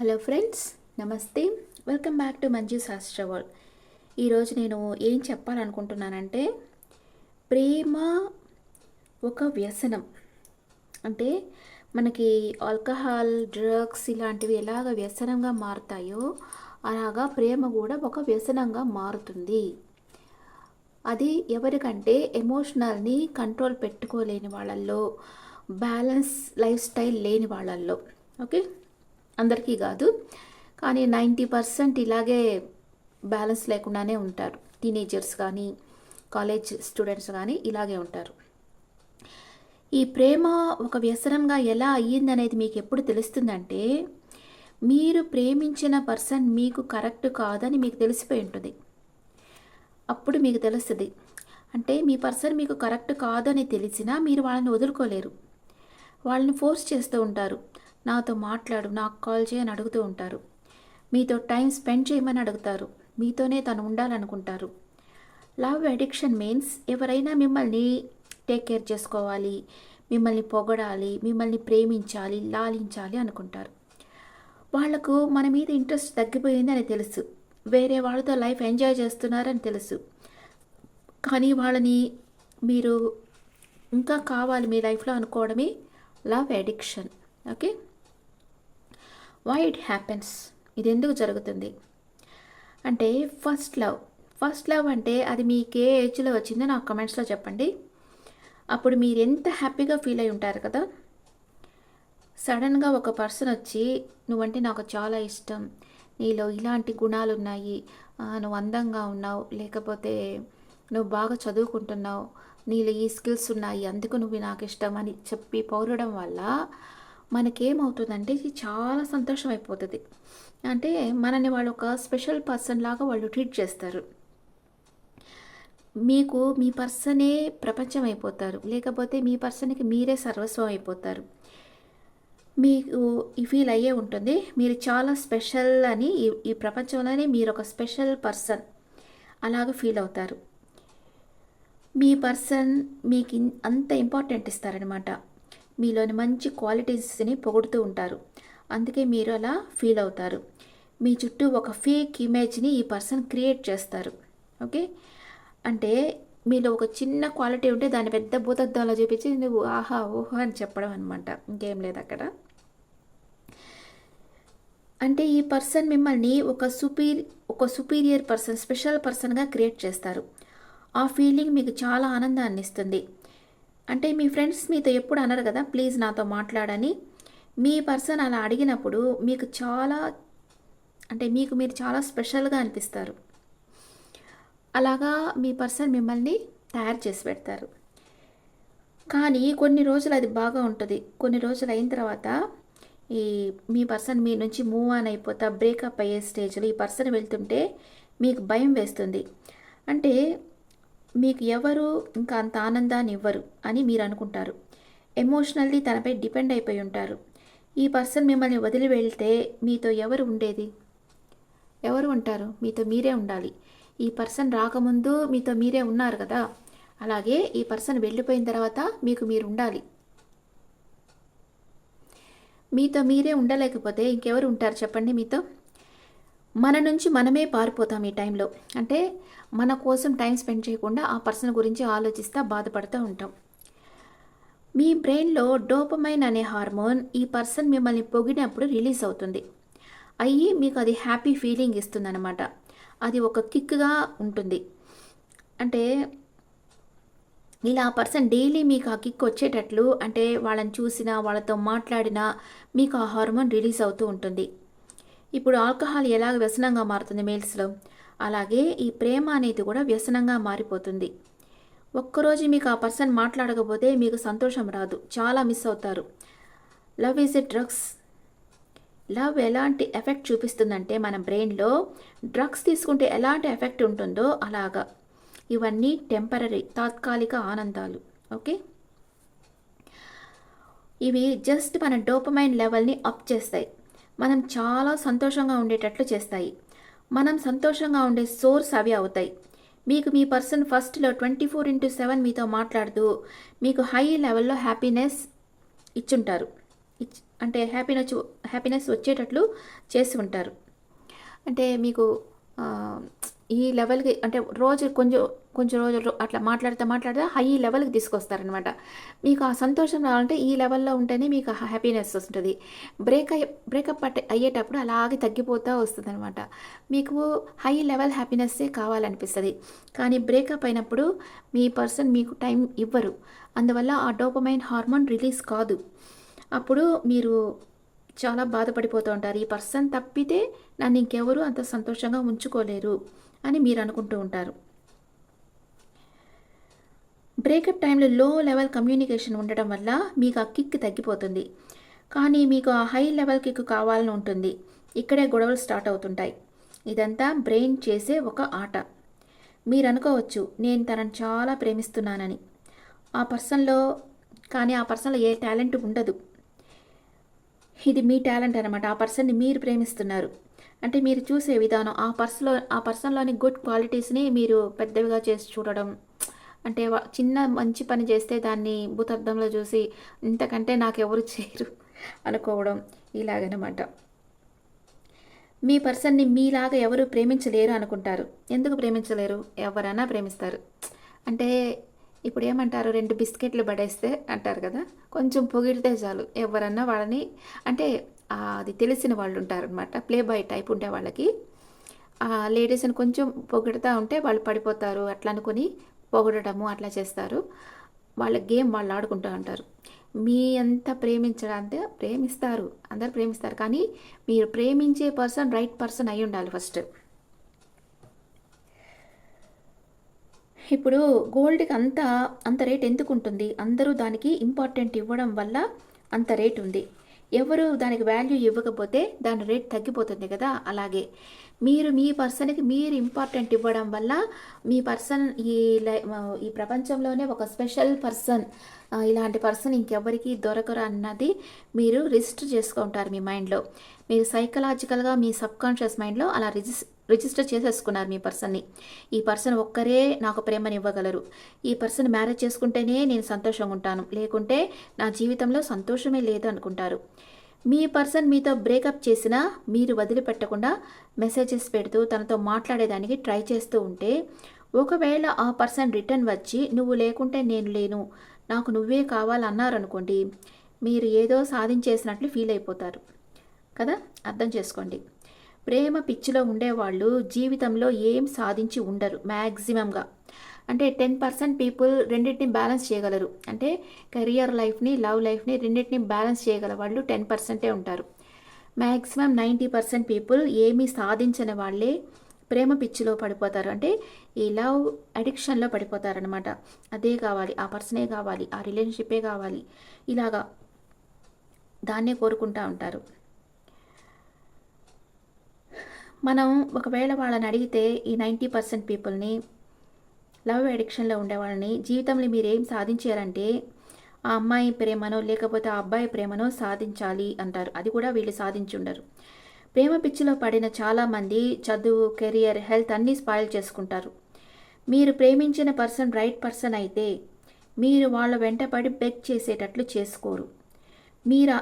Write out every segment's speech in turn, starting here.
Hello friends నమస్తే. Welcome back to Manju Shastra world. ఈరోజు నేను ఏం చెప్పాలనుకుంటున్నానంటే ప్రేమ ఒక వ్యసనం. అంటే మనకి ఆల్కహాల్ డ్రగ్స్ ఇలాంటివి ఎలాగ వ్యసనంగా మారుతాయో అలాగా ప్రేమ కూడా ఒక వ్యసనంగా మారుతుంది. అది ఎవరికంటే ఎమోషనల్ని కంట్రోల్ పెట్టుకోలేని వాళ్ళల్లో బ్యాలెన్స్ లైఫ్ స్టైల్ లేని వాళ్ళల్లో. ఓకే? అందరికీ కాదు. కానీ నైంటీ పర్సెంట్ ఇలాగే బ్యాలెన్స్ లేకుండానే ఉంటారు. టీనేజర్స్ కానీ కాలేజ్ స్టూడెంట్స్ కానీ ఇలాగే ఉంటారు. ఈ ప్రేమ ఒక వ్యసనంగా ఎలా అయ్యిందనేది మీకు ఎప్పుడు తెలుస్తుందంటే మీరు ప్రేమించిన పర్సన్ మీకు కరెక్ట్ కాదని మీకు తెలిసిపోయి ఉంటుంది. అప్పుడు మీకు తెలుస్తుంది. అంటే మీ పర్సన్ మీకు కరెక్ట్ కాదని తెలిసినా మీరు వాళ్ళని వదులుకోలేరు. వాళ్ళని ఫోర్స్ చేస్తూ ఉంటారు. నాతో మాట్లాడు నాకు కాల్ చేయని అడుగుతూ ఉంటారు. మీతో టైం స్పెండ్ చేయమని అడుగుతారు. మీతోనే తను ఉండాలనుకుంటారు. లవ్ అడిక్షన్ మీన్స్ ఎవరైనా మిమ్మల్ని టేక్ కేర్ చేసుకోవాలి మిమ్మల్ని పొగడాలి మిమ్మల్ని ప్రేమించాలి లాలించాలి అనుకుంటారు. వాళ్ళకు మన మీద ఇంట్రెస్ట్ తగ్గిపోయిందని తెలుసు. వేరే వాళ్ళతో లైఫ్ ఎంజాయ్ చేస్తున్నారని తెలుసు. కానీ వాళ్ళని మీరు ఇంకా కావాలి మీ లైఫ్లో అనుకోవడమే love addiction. Okay? Why it happens ఇది ఎందుకు జరుగుతుంది? అంటే ఫస్ట్ లవ్ ఫస్ట్ లవ్ అంటే అది మీకు ఏ ఏజ్లో వచ్చిందో నాకు కమెంట్స్లో చెప్పండి. అప్పుడు మీరు ఎంత హ్యాపీగా ఫీల్ అయి ఉంటారు కదా? సడన్గా ఒక పర్సన్ వచ్చి నువ్వంటే నాకు చాలా ఇష్టం. నీలో ఇలాంటి గుణాలు ఉన్నాయి నువ్వు అందంగా ఉన్నావు. లేకపోతే నువ్వు బాగా చదువుకుంటున్నావు. నీలో ఈ స్కిల్స్ ఉన్నాయి. అందుకు నువ్వు నాకు ఇష్టం అని చెప్పి పౌరడం వల్ల మనకేమవుతుందంటే ఇది చాలా సంతోషం అయిపోతుంది అంటే మనని వాళ్ళు ఒక స్పెషల్ పర్సన్ లాగా వాళ్ళు ట్రీట్ చేస్తారు. మీకు మీ పర్సనే ప్రపంచం అయిపోతారు లేకపోతే మీ పర్సన్కి మీరే సర్వస్వం అయిపోతారు మీకు ఈ ఫీల్ అయ్యే ఉంటుంది. మీరు చాలా స్పెషల్ అని ఈ ఈ ప్రపంచంలోనే మీరు ఒక స్పెషల్ పర్సన్ అలాగ ఫీల్ అవుతారు. మీ పర్సన్ మీకు అంత ఇంపార్టెంట్ ఇస్తారనమాట. మీలోని మంచి క్వాలిటీస్ని పొగుడుతూ ఉంటారు. అందుకే మీరు అలా ఫీల్ అవుతారు. మీ చుట్టూ ఒక ఫేక్ ఇమేజ్ని ఈ పర్సన్ క్రియేట్ చేస్తారు. ఓకే అంటే మీలో ఒక చిన్న క్వాలిటీ ఉంటే దాన్ని పెద్ద భూతద్దంలో చూపించి నువ్వు ఆహా ఓహో అని చెప్పడం అనమాట ఇంకేం లేదు అక్కడ. అంటే ఈ పర్సన్ మిమ్మల్ని ఒక సుపీరి ఒక సుపీరియర్ పర్సన్ స్పెషల్ పర్సన్గా క్రియేట్ చేస్తారు. ఆ ఫీలింగ్ మీకు చాలా ఆనందాన్ని ఇస్తుంది. అంటే మీ ఫ్రెండ్స్ మీతో ఎప్పుడు అనరు కదా ప్లీజ్ నాతో మాట్లాడని. మీ పర్సన్ అలా అడిగినప్పుడు మీకు చాలా అంటే మీకు మీరు చాలా స్పెషల్గా అనిపిస్తారు. అలాగా మీ పర్సన్ మిమ్మల్ని తయారు చేసి పెడతారు. కానీ కొన్ని రోజులు అది బాగా ఉంటుంది. కొన్ని రోజులు అయిన తర్వాత ఈ మీ పర్సన్ మీ నుంచి మూవ్ ఆన్ అయిపోతా బ్రేకప్ అయ్యే స్టేజ్లో ఈ పర్సన్ వెళ్తుంటే మీకు భయం వేస్తుంది. అంటే మీకు ఎవరు ఇంకా అంత ఆనందాన్ని ఇవ్వరు అని మీరు అనుకుంటారు ఎమోషనల్లీ తనపై డిపెండ్ అయిపోయి ఉంటారు. ఈ పర్సన్ మిమ్మల్ని వదిలి వెళ్తే మీతో ఎవరు ఉండేది? ఎవరు ఉంటారు? మీతో మీరే ఉండాలి. ఈ పర్సన్ రాకముందు మీతో మీరే ఉన్నారు కదా? అలాగే ఈ పర్సన్ వెళ్ళిపోయిన తర్వాత మీకు మీరు ఉండాలి. మీతో మీరే ఉండలేకపోతే ఇంకెవరు ఉంటారు చెప్పండి మీతో? మన నుంచి మనమే పారిపోతాం ఈ టైంలో. అంటే మన కోసం టైం స్పెండ్ చేయకుండా ఆ పర్సన్ గురించి ఆలోచిస్తూ బాధపడుతూ ఉంటాం. మీ బ్రెయిన్లో డోపమైన్ అనే హార్మోన్ ఈ పర్సన్ మిమ్మల్ని పొగిడినప్పుడు రిలీజ్ అవుతుంది. అయ్యి మీకు అది హ్యాపీ ఫీలింగ్ ఇస్తుందన్నమాట. అది ఒక కిక్గా ఉంటుంది. అంటే ఇలా ఆ పర్సన్ డైలీ మీకు ఆ కిక్ వచ్చేటట్లు అంటే వాళ్ళని చూసినా వాళ్ళతో మాట్లాడినా మీకు ఆ హార్మోన్ రిలీజ్ అవుతూ ఉంటుంది. ఇప్పుడు ఆల్కహాల్ ఎలాగ వ్యసనంగా మారుతుంది మేల్స్లో? అలాగే ఈ ప్రేమ అనేది కూడా వ్యసనంగా మారిపోతుంది. ఒక్కరోజు మీకు ఆ పర్సన్ మాట్లాడకపోతే మీకు సంతోషం రాదు చాలా మిస్ అవుతారు. Love is a drugs. Love ఎలాంటి ఎఫెక్ట్ చూపిస్తుందంటే మన బ్రెయిన్లో డ్రగ్స్ తీసుకుంటే ఎలాంటి ఎఫెక్ట్ ఉంటుందో అలాగా. ఇవన్నీ టెంపరీ తాత్కాలిక ఆనందాలు. ఓకే? ఇవి జస్ట్ మన డోపమైన్ లెవెల్ని అప్ చేస్తాయి. మనం చాలా సంతోషంగా ఉండేటట్లు చేస్తాయి. మనం సంతోషంగా ఉండే సోర్స్ అవి అవుతాయి. మీకు మీ పర్సన్ ఫస్ట్లో ట్వంటీ ఫోర్ ఇంటూ సెవెన్ మీతో మాట్లాడుతూ మీకు హై లెవెల్లో హ్యాపీనెస్ ఇచ్చుంటారు. ఇచ్ అంటే హ్యాపీనెస్ హ్యాపీనెస్ వచ్చేటట్లు చేసి ఉంటారు. అంటే మీకు ఈ లెవెల్కి అంటే రోజు కొంచెం కొంచెం రోజులు అట్లా మాట్లాడుతూ మాట్లాడుతూ హై లెవెల్కి తీసుకొస్తారనమాట. మీకు ఆ సంతోషం రావాలంటే ఈ లెవెల్లో ఉంటేనే మీకు హ్యాపీనెస్ వస్తుంది బ్రేక్ అయ్యే బ్రేకప్ అయ్యేటప్పుడు అలాగే తగ్గిపోతూ వస్తుంది అనమాట మీకు హై లెవెల్ హ్యాపీనెస్సే కావాలనిపిస్తుంది. కానీ బ్రేకప్ అయినప్పుడు మీ పర్సన్ మీకు టైం ఇవ్వరు. అందువల్ల ఆ డోపమైన్ హార్మోన్ రిలీజ్ కాదు. అప్పుడు మీరు చాలా బాధపడిపోతూ ఉంటారు. ఈ పర్సన్ తప్పితే నన్ను ఇంకెవరు అంత సంతోషంగా ఉంచుకోలేరు అని మీరు అనుకుంటూ ఉంటారు. బ్రేకప్ టైంలో లో లెవెల్ కమ్యూనికేషన్ ఉండటం వల్ల మీకు ఆ కిక్ తగ్గిపోతుంది. కానీ మీకు ఆ హై లెవెల్ కిక్ కావాలని ఉంటుంది. ఇక్కడే గొడవలు స్టార్ట్ అవుతుంటాయి. ఇదంతా బ్రెయిన్ చేసే ఒక ఆట. మీరు అనుకోవచ్చు నేను తనని చాలా ప్రేమిస్తున్నానని. ఆ పర్సన్లో కానీ ఆ పర్సన్లో ఏ టాలెంట్ ఉండదు. ఇది మీ టాలెంట్ అనమాట ఆ పర్సన్ని మీరు ప్రేమిస్తున్నారు. అంటే మీరు చూసే విధానం ఆ పర్సన్లో ఆ పర్సన్లోని గుడ్ క్వాలిటీస్ని మీరు పెద్దవిగా చేసి చూడడం అంటే చిన్న మంచి పని చేస్తే దాన్ని భూతద్దంలో చూసి ఇంతకంటే నాకెవరు చేయరు అనుకోవడం ఇలాగనమాట. మీ పర్సన్ని మీలాగా ఎవరు ప్రేమించలేరు అనుకుంటారు. ఎందుకు ప్రేమించలేరు? ఎవరైనా ప్రేమిస్తారు. అంటే ఇప్పుడు ఏమంటారు? రెండు బిస్కెట్లు పడేస్తే అంటారు కదా? కొంచెం పొగిడితే చాలు. ఎవరన్నా వాళ్ళని అంటే అది తెలిసిన వాళ్ళు ఉంటారు అనమాట ప్లే బాయ్ టైప్ ఉండే వాళ్ళకి. లేడీస్ని కొంచెం పొగిడుతూ ఉంటే వాళ్ళు పడిపోతారు అట్లా అనుకుని పొగడటము అట్లా చేస్తారు. వాళ్ళ గేమ్ వాళ్ళు ఆడుకుంటూ ఉంటారు. మీ ఎంత ప్రేమించడంటే ప్రేమిస్తారు. అందరు ప్రేమిస్తారు. కానీ మీరు ప్రేమించే పర్సన్ రైట్ పర్సన్ అయి ఉండాలి ఫస్ట్. ఇప్పుడు గోల్డ్కి అంత అంత రేట్ ఎందుకు ఉంటుంది? అందరూ దానికి ఇంపార్టెంట్ ఇవ్వడం వల్ల అంత రేట్ ఉంది. ఎవరు దానికి వాల్యూ ఇవ్వకపోతే దాని రేట్ తగ్గిపోతుంది కదా? అలాగే మీరు మీ పర్సన్కి మీరు ఇంపార్టెంట్ ఇవ్వడం వల్ల మీ పర్సన్ ఈ లై- ఈ ప్రపంచంలోనే ఒక స్పెషల్ పర్సన్ ఇలాంటి పర్సన్ ఇంకెవరికి దొరకరు అన్నది మీరు రిజిస్టర్ చేసుకుంటారు మీ మైండ్లో మీరు సైకలాజికల్గా మీ సబ్ కాన్షియస్ మైండ్లో అలా రిజిస్ రిజిస్టర్ చేసేసుకున్నారు మీ పర్సన్ని. ఈ పర్సన్ ఒక్కరే నాకు ప్రేమని ఇవ్వగలరు ఈ పర్సన్ మ్యారేజ్ చేసుకుంటేనే నేను సంతోషంగా ఉంటాను. లేకుంటే నా జీవితంలో సంతోషమే లేదు అనుకుంటారు మీ పర్సన్ మీతో బ్రేకప్ చేసినా మీరు వదిలిపెట్టకుండా మెసేజెస్ పెడుతూ తనతో మాట్లాడేదానికి ట్రై చేస్తూ ఉంటే ఒకవేళ ఆ పర్సన్ రిటర్న్ వచ్చి నువ్వు లేకుంటే నేను లేను నాకు నువ్వే కావాలన్నారనుకోండి మీరు ఏదో సాధించేసినట్లు ఫీల్ అయిపోతారు. కదా? అర్థం చేసుకోండి. ప్రేమ పిచ్చిలో ఉండేవాళ్ళు జీవితంలో ఏం సాధించి ఉండరు మ్యాక్సిమంగా అంటే టెన్ పర్సెంట్ పీపుల్ రెండింటిని బ్యాలెన్స్ చేయగలరు. అంటే కెరియర్ లైఫ్ని లవ్ లైఫ్ని రెండింటిని బ్యాలెన్స్ చేయగల వాళ్ళు టెన్ పర్సెంటే ఉంటారు. మ్యాక్సిమం నైంటీ పర్సెంట్ పీపుల్ ఏమీ సాధించని వాళ్ళే ప్రేమ పిచ్చిలో పడిపోతారు. అంటే ఈ లవ్ అడిక్షన్లో పడిపోతారనమాట అదే కావాలి ఆ పర్సనే కావాలి ఆ రిలేషన్షిప్పే కావాలి ఇలాగా దాన్నే కోరుకుంటా ఉంటారు. మనం ఒకవేళ వాళ్ళని అడిగితే ఈ నైంటీ పర్సెంట్ పీపుల్ని లవ్ అడిక్షన్లో ఉండే వాళ్ళని జీవితంలో మీరు ఏం సాధించారంటే ఆ అమ్మాయి ప్రేమనో లేకపోతే ఆ అబ్బాయి ప్రేమనో సాధించాలి అంటారు. అది కూడా వీళ్ళు సాధించుండరు. ప్రేమ పిచ్చిలో పడిన చాలామంది చదువు కెరియర్ హెల్త్ అన్నీ స్పాయిల్ చేసుకుంటారు. మీరు ప్రేమించిన పర్సన్ రైట్ పర్సన్ అయితే మీరు వాళ్ళ వెంటపడి బెగ్ చేసేటట్లు చేసుకోరు. మీరు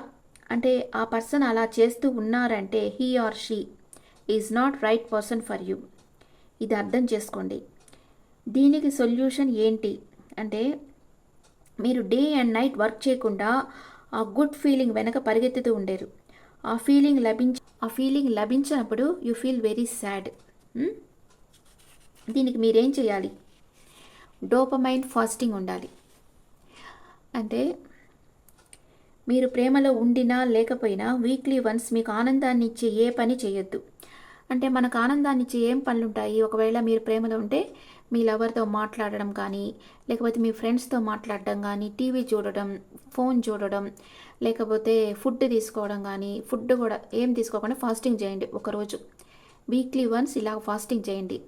అంటే ఆ పర్సన్ అలా చేస్తూ ఉన్నారంటే he or she is not right person for you ఇది అర్థం చేసుకోండి. దీనికి సొల్యూషన్ ఏంటి? అంటే మీరు డే అండ్ నైట్ వర్క్ చేయకుండా ఆ గుడ్ ఫీలింగ్ వెనక పరిగెత్తుతూ ఉండేరు. ఆ ఫీలింగ్ లభించ ఆ ఫీలింగ్ లభించినప్పుడు యూ ఫీల్ వెరీ సాడ్ దీనికి మీరేం చేయాలి? డోపమైన్ ఫాస్టింగ్ ఉండాలి. అంటే మీరు ప్రేమలో ఉండినా లేకపోయినా వీక్లీ వన్స్ మీకు ఆనందాన్ని ఇచ్చే ఏ పని చేయొద్దు. అంటే మనకు ఆనందాన్ని ఇచ్చే ఏం పనులుంటాయి? ఒకవేళ మీరు ప్రేమలో ఉంటే మీ లవర్తో మాట్లాడడం కానీ లేకపోతే మీ ఫ్రెండ్స్తో మాట్లాడడం కానీ టీవీ చూడడం ఫోన్ చూడడం లేకపోతే ఫుడ్ తీసుకోవడం కానీ ఫుడ్ కూడా ఏం తీసుకోకుండా ఫాస్టింగ్ చేయండి ఒకరోజు. వీక్లీ వన్స్ ఇలా ఫాస్టింగ్ చేయండి.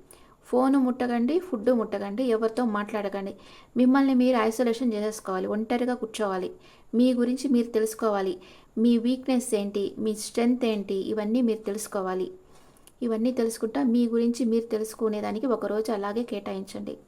ఫోన్ ముట్టకండి ఫుడ్ ముట్టకండి ఎవరితో మాట్లాడకండి. మిమ్మల్ని మీరు ఐసోలేషన్ చేసేసుకోవాలి ఒంటరిగా కూర్చోవాలి. మీ గురించి మీరు తెలుసుకోవాలి. మీ వీక్నెస్ ఏంటి? మీ స్ట్రెంగ్త్ ఏంటి? ఇవన్నీ మీరు తెలుసుకోవాలి. ఇవన్నీ తెలుసుకుంటా మీ గురించి మీరు తెలుసుకునేదానికి ఒకరోజు అలాగే కేటాయించండి.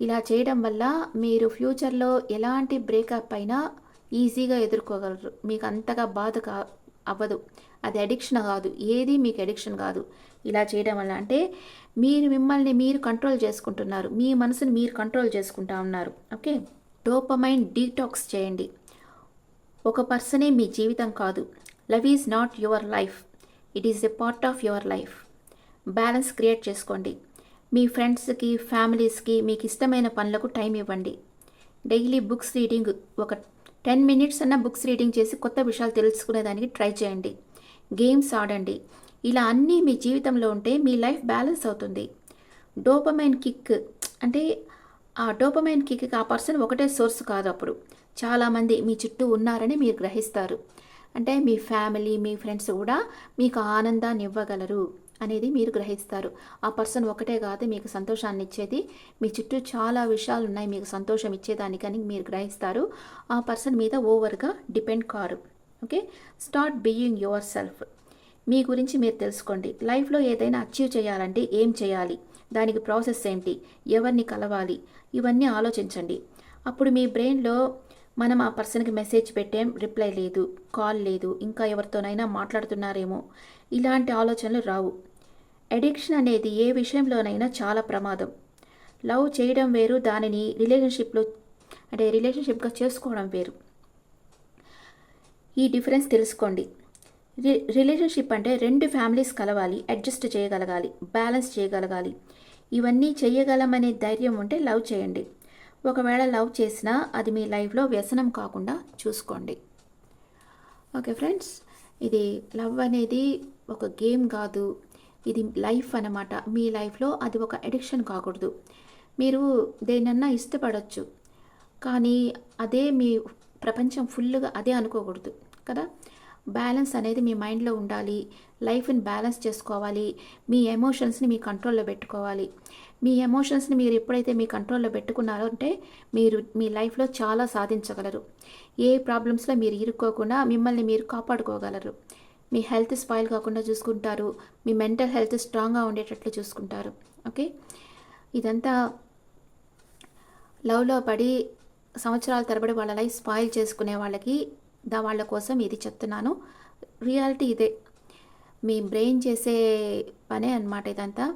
ఇలా చేయడం వల్ల మీరు ఫ్యూచర్లో ఎలాంటి బ్రేకప్ అయినా ఈజీగా ఎదుర్కోగలరు. మీకు అంతగా బాధ కా అవ్వదు. అది అడిక్షన్ కాదు. ఏది మీకు అడిక్షన్ కాదు. ఇలా చేయడం వల్ల అంటే మీరు మిమ్మల్ని మీరు కంట్రోల్ చేసుకుంటున్నారు. మీ మనసుని మీరు కంట్రోల్ చేసుకుంటా ఉన్నారు. ఓకే? డోపమైన్ డీటాక్స్ చేయండి. ఒక పర్సనే మీ జీవితం కాదు. Love is not your life. It is a part of your life balance create చేసుకోండి. మీ ఫ్రెండ్స్కి ఫ్యామిలీస్కి మీకు ఇష్టమైన పనులకు టైం ఇవ్వండి. డైలీ బుక్స్ రీడింగ్ ఒక టెన్ మినిట్స్ అన్న బుక్స్ రీడింగ్ చేసి కొత్త విషయాలు తెలుసుకునేదానికి ట్రై చేయండి. గేమ్స్ ఆడండి. ఇలా అన్నీ మీ జీవితంలో ఉంటే మీ లైఫ్ బ్యాలెన్స్ అవుతుంది. డోపమైన్ కిక్ అంటే ఆ డోపమైన్ కిక్కి ఆ పర్సన్ ఒకటే సోర్స్ కాదు అప్పుడు. చాలామంది మీ చుట్టూ ఉన్నారని మీరు గ్రహిస్తారు. అంటే మీ ఫ్యామిలీ మీ ఫ్రెండ్స్ కూడా మీకు ఆనందాన్ని ఇవ్వగలరు అనేది మీరు గ్రహిస్తారు. ఆ పర్సన్ ఒకటే కాదు మీకు సంతోషాన్ని ఇచ్చేది. మీ చుట్టూ చాలా విషయాలు ఉన్నాయి మీకు సంతోషం ఇచ్చేదానికని మీరు గ్రహిస్తారు. ఆ పర్సన్ మీద ఓవర్గా డిపెండ్ కారు. ఓకే? Start being yourself. మీ గురించి మీరు తెలుసుకోండి. లైఫ్లో ఏదైనా అచీవ్ చేయాలంటే ఏం చేయాలి? దానికి ప్రాసెస్ ఏంటి? ఎవరిని కలవాలి? ఇవన్నీ ఆలోచించండి. అప్పుడు మీ బ్రెయిన్లో మనం ఆ పర్సన్కి మెసేజ్ పెట్టాం రిప్లై లేదు కాల్ లేదు ఇంకా ఎవరితోనైనా మాట్లాడుతున్నారేమో ఇలాంటి ఆలోచనలు రావు. అడిక్షన్ అనేది ఏ విషయంలోనైనా చాలా ప్రమాదం. లవ్ చేయడం వేరు దానిని రిలేషన్షిప్లో అంటే రిలేషన్షిప్గా చేసుకోవడం వేరు. ఈ డిఫరెన్స్ తెలుసుకోండి. రి రిలేషన్షిప్ అంటే రెండు ఫ్యామిలీస్ కలవాలి అడ్జస్ట్ చేయగలగాలి బ్యాలెన్స్ చేయగలగాలి. ఇవన్నీ చేయగలమనే ధైర్యం ఉంటే లవ్ చేయండి. ఒకవేళ లవ్ చేసినా అది మీ లైఫ్లో వ్యసనం కాకుండా చూసుకోండి. ఓకే ఫ్రెండ్స్ ఇది లవ్ అనేది ఒక గేమ్ కాదు. ఇది లైఫ్ అన్నమాట. మీ లైఫ్లో అది ఒక అడిక్షన్ కాకూడదు. మీరు దేనన్నా ఇష్టపడవచ్చు కానీ అదే మీ ప్రపంచం ఫుల్గా అదే అనుకోకూడదు. కదా? బ్యాలెన్స్ అనేది మీ మైండ్లో ఉండాలి. లైఫ్ని బ్యాలెన్స్ చేసుకోవాలి. మీ ఎమోషన్స్ని మీ కంట్రోల్లో పెట్టుకోవాలి. మీ ఎమోషన్స్ని మీరు ఎప్పుడైతే మీ కంట్రోల్లో పెట్టుకున్నారో అంటే మీరు మీ లైఫ్లో చాలా సాధించగలరు. ఏ ప్రాబ్లమ్స్లో మీరు ఇరుక్కోకుండా మిమ్మల్ని మీరు కాపాడుకోగలరు. మీ హెల్త్ స్పాయిల్ కాకుండా చూసుకుంటారు. మీ మెంటల్ హెల్త్ స్ట్రాంగ్గా ఉండేటట్లు చూసుకుంటారు. ఓకే? ఇదంతా లవ్లో పడి సంవత్సరాల తరబడి వాళ్ళ లైఫ్ స్పాయిల్ చేసుకునే వాళ్ళకి దా వాళ్ళ కోసం ఇది చెప్తున్నాను. రియాలిటీ ఇదే. మీ బ్రెయిన్ చేసే పనే అనమాట ఇదంతా.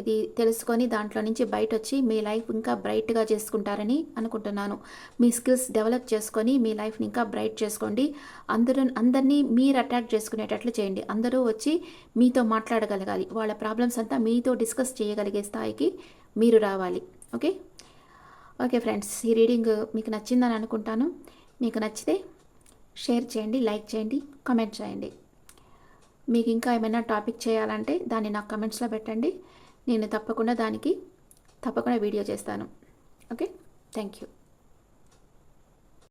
ఇది తెలుసుకొని దాంట్లో నుంచి బయట వచ్చి మీ లైఫ్ ఇంకా బ్రైట్గా చేసుకుంటారని అనుకుంటున్నాను. మీ స్కిల్స్ డెవలప్ చేసుకొని మీ లైఫ్ని ఇంకా బ్రైట్ చేసుకోండి. అందరూ అందరినీ మీరు అటాక్ చేసుకునేటట్లు చేయండి. అందరూ వచ్చి మీతో మాట్లాడగలగాలి. వాళ్ళ ప్రాబ్లమ్స్ అంతా మీతో డిస్కస్ చేయగలిగే స్థాయికి మీరు రావాలి. ఓకే ఓకే ఫ్రెండ్స్ ఈ రీడింగ్ మీకు నచ్చిందని అనుకుంటాను. మీకు నచ్చితే షేర్ చేయండి లైక్ చేయండి కమెంట్ చేయండి. మీకు ఇంకా ఏమైనా టాపిక్ చేయాలంటే దాన్ని నాకు కమెంట్స్లో పెట్టండి. నేను తప్పకుండా దానికి తప్పకుండా వీడియో చేస్తాను. ఓకే? Thank you.